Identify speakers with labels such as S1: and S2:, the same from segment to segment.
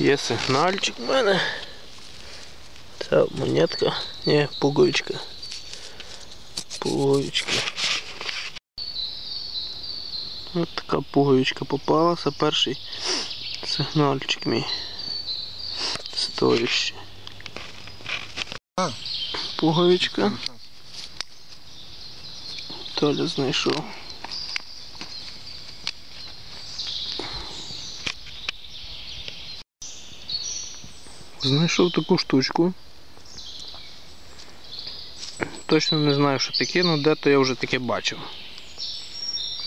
S1: Є сигнальчик в мене. Це монетка. Ні, пуговичка. Пуговичка. Ось така пуговичка попалася. Перший сигнальчик мій. Стоящий.
S2: А.
S1: Пуговичка. Толя знайшов. Знайшов таку штучку. Точно не знаю, що таке, але де-то я вже таке бачив.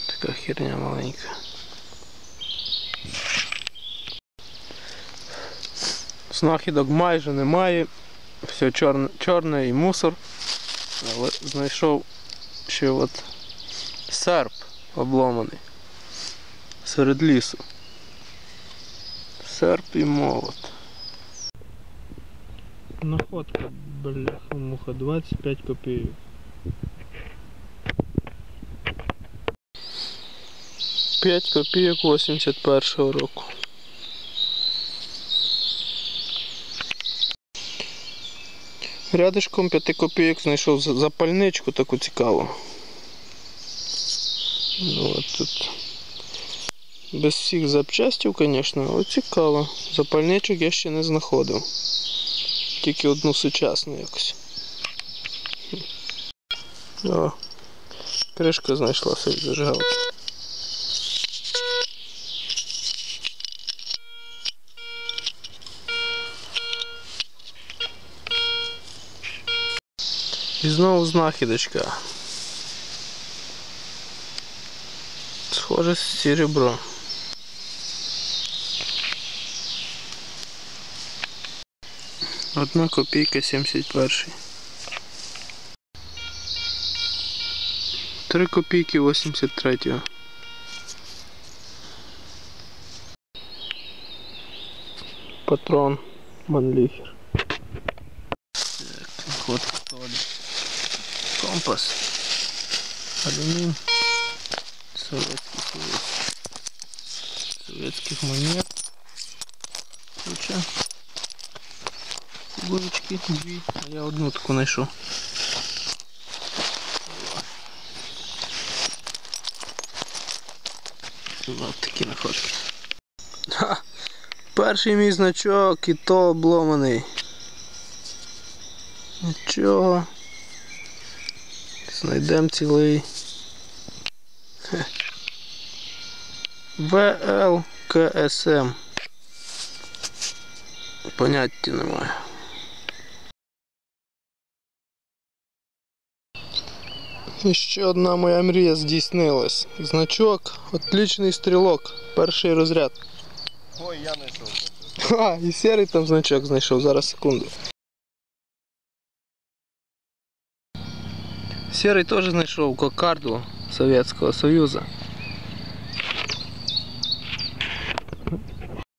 S1: Така херня маленька. Знахідок майже немає. Все чорне, чорне і мусор. Але знайшов ще от серп обломаний серед лісу. Серп і молот. Находка, бляха муха, 25 копійок. П'ять копійок 81-го року. Рядишком 5 копійок знайшов запальничку таку цікаву. Ну, от тут. Без всіх запчастів, звісно, але цікаво. Запальничок я ще не знаходив. Тільки одну сучасну якось. О, кришка знайшлася від зажигалки. І знову знахідочка. Схоже серебро. Одна копійка 71. Три копійки 83. Патрон Манліхер. Так, находка Толі. Компас. Алюмин. Советский союз. Советских монет. Куча. Фігурочки дві, а я одну таку знайшов. Ось такі находки. Ха! Перший мій значок і то обломаний. Нічого. Знайдемо цілий. ВЛКСМ. Поняття немає. ще одна моя мрія здійснилась. Значок, отличний стрілок, перший розряд.
S2: Ой, я знайшов.
S1: А, і серий там значок знайшов, зараз секунду. Серий теж знайшов кокарду Совєтського Союзу.